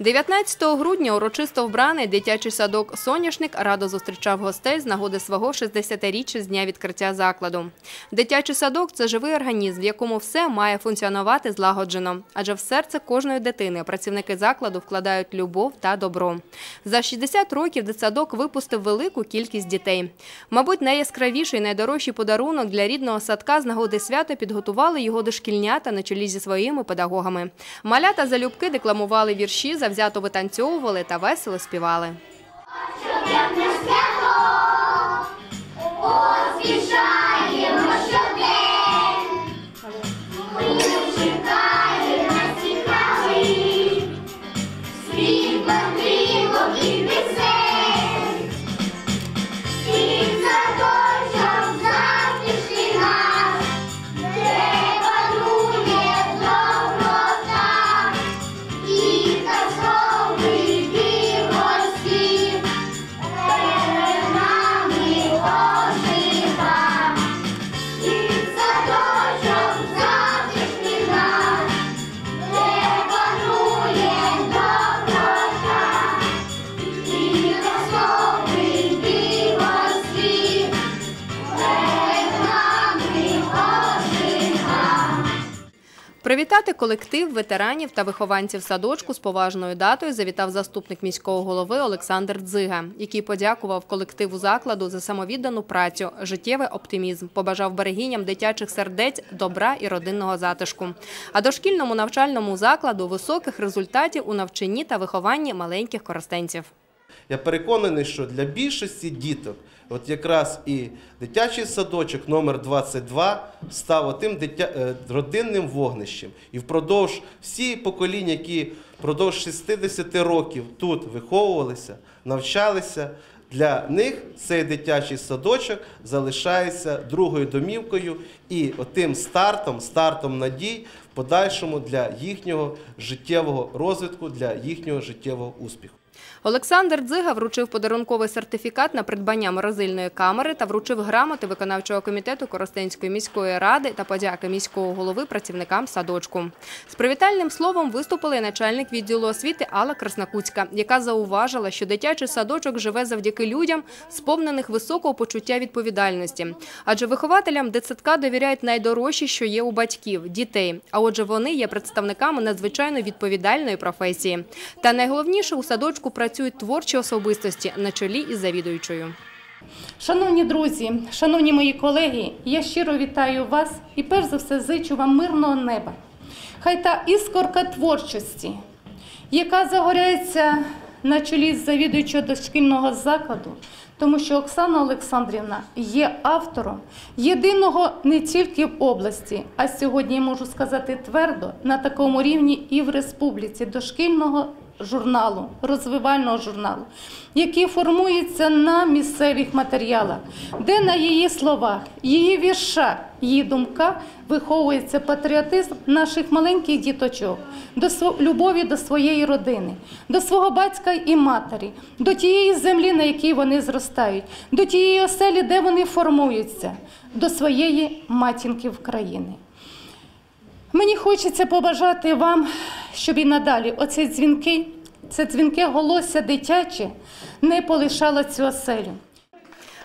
19 грудня урочисто вбраний дитячий садок «Соняшник» радо зустрічав гостей з нагоди свого 60-річчя з дня відкриття закладу. Дитячий садок – це живий організм, в якому все має функціонувати злагоджено. Адже в серце кожної дитини працівники закладу вкладають любов та добро. За 60 років дитсадок випустив велику кількість дітей. Мабуть, найяскравіший, найдорожчий подарунок для рідного садка з нагоди свята підготували його дошкільнята на чолі зі своїми педагогами. Малята залюбки декламували вірші, завзято витанцьовували та весело співали. Привітати колектив ветеранів та вихованців садочку з поважною датою завітав заступник міського голови Олександр Дзига, який подякував колективу закладу за самовіддану працю, життєвий оптимізм, побажав берегиням дитячих сердець, добра і родинного затишку. А дошкільному навчальному закладу високих результатів у навчанні та вихованні маленьких коростенців. Я переконаний, що для більшості діток, от якраз і дитячий садочок номер 22 став тим дитя... е, родинним вогнищем. І впродовж всі покоління, які впродовж 60 років тут виховувалися, навчалися, для них цей дитячий садочок залишається другою домівкою і отим стартом, стартом надій в подальшому для їхнього життєвого розвитку, для їхнього життєвого успіху. Олександр Дзига вручив подарунковий сертифікат на придбання морозильної камери та вручив грамоти виконавчого комітету Коростенської міської ради та подяки міського голови працівникам садочку. З привітальним словом виступила і начальник відділу освіти Алла Краснакуцька, яка зауважила, що дитячий садочок живе завдяки людям, сповнених високого почуття відповідальності. Адже вихователям дитсадка довіряють найдорожчі, що є у батьків дітей. А отже, вони є представниками надзвичайно відповідальної професії. Та найголовніше у садочку працюють творчі особистості на чолі із завідуючою. Шановні друзі, шановні мої колеги, я щиро вітаю вас і перш за все зичу вам мирного неба. Хай та іскорка творчості, яка загоряється на чолі з завідуючого дошкільного закладу, тому що Оксана Олександрівна є автором єдиного не тільки в області, а сьогодні можу сказати твердо на такому рівні і в республіці дошкільного журналу, розвивального журналу, який формується на місцевих матеріалах, де на її словах, її віршах, її думках виховується патріотизм наших маленьких діточок, до любові до своєї родини, до свого батька і матері, до тієї землі, на якій вони зростають, до тієї оселі, де вони формуються, до своєї матінки України. Мені хочеться побажати вам, щоб і надалі оці дзвінки, це дзвінки голосся дитячі, не полишало цю оселю.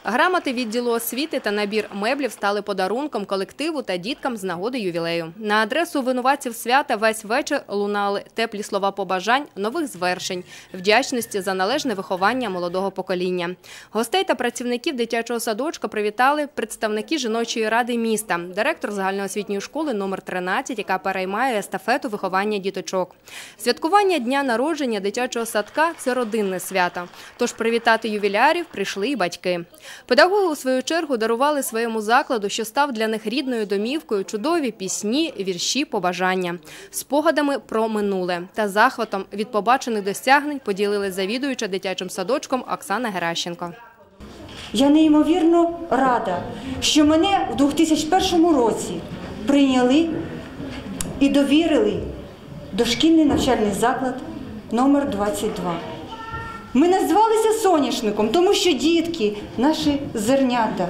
Грамоти відділу освіти та набір меблів стали подарунком колективу та діткам з нагоди ювілею. На адресу винуватців свята весь вечір лунали теплі слова побажань, нових звершень, вдячності за належне виховання молодого покоління. Гостей та працівників дитячого садочка привітали представники жіночої ради міста, директор загальноосвітньої школи номер 13, яка переймає естафету виховання діточок. Святкування дня народження дитячого садка це родинне свято. Тож привітати ювілярів прийшли і батьки. Педагоги у свою чергу дарували своєму закладу, що став для них рідною домівкою, чудові пісні, вірші, побажання, спогадами про минуле та захватом від побачених досягнень поділили завідуюча дитячим садочком Оксана Геращенко. Я неймовірно рада, що мене в 2001 році прийняли і довірили дошкільний навчальний заклад номер 22. Ми назвалися соняшником, тому що дітки, наші зернята,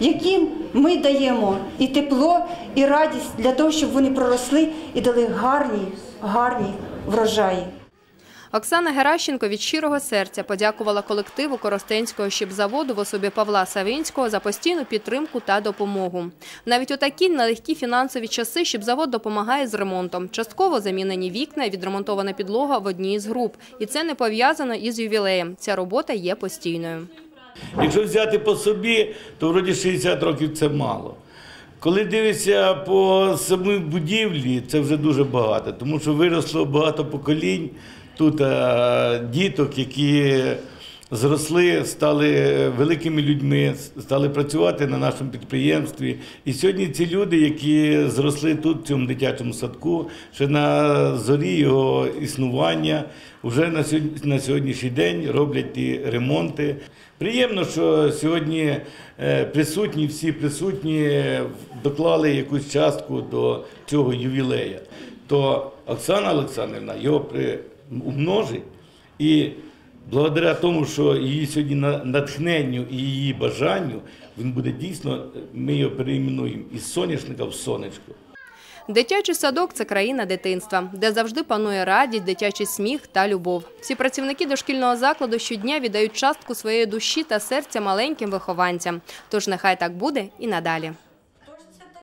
яким ми даємо і тепло, і радість для того, щоб вони проросли і дали гарні, гарні врожаї. Оксана Геращенко від щирого серця подякувала колективу Коростенського щіпзаводу в особі Павла Савінського за постійну підтримку та допомогу. Навіть у такі нелегкі фінансові часи щіпзавод допомагає з ремонтом. Частково замінені вікна і відремонтована підлога в одній з груп. І це не пов'язано із ювілеєм. Ця робота є постійною. Якщо взяти по собі, то вроді 60 років це мало. Коли дивишся по самій будівлі, це вже дуже багато, тому що виросло багато поколінь тут е, діток, які зросли, стали великими людьми, стали працювати на нашому підприємстві. І сьогодні ці люди, які зросли тут, в цьому дитячому садку, ще на зорі його існування, вже на сьогодні, на сьогоднішній день роблять ті ремонти. Приємно, що сьогодні е, присутні, всі присутні доклали якусь частку до цього ювілея. То Оксана Олександрівна його приумножить і благодаря тому, що її сьогодні на- натхненню і її бажанню, він буде дійсно, ми його переіменуємо із соняшника в сонечко. Дитячий садок це країна дитинства, де завжди панує радість, дитячий сміх та любов. Всі працівники дошкільного закладу щодня віддають частку своєї душі та серця маленьким вихованцям. Тож нехай так буде і надалі.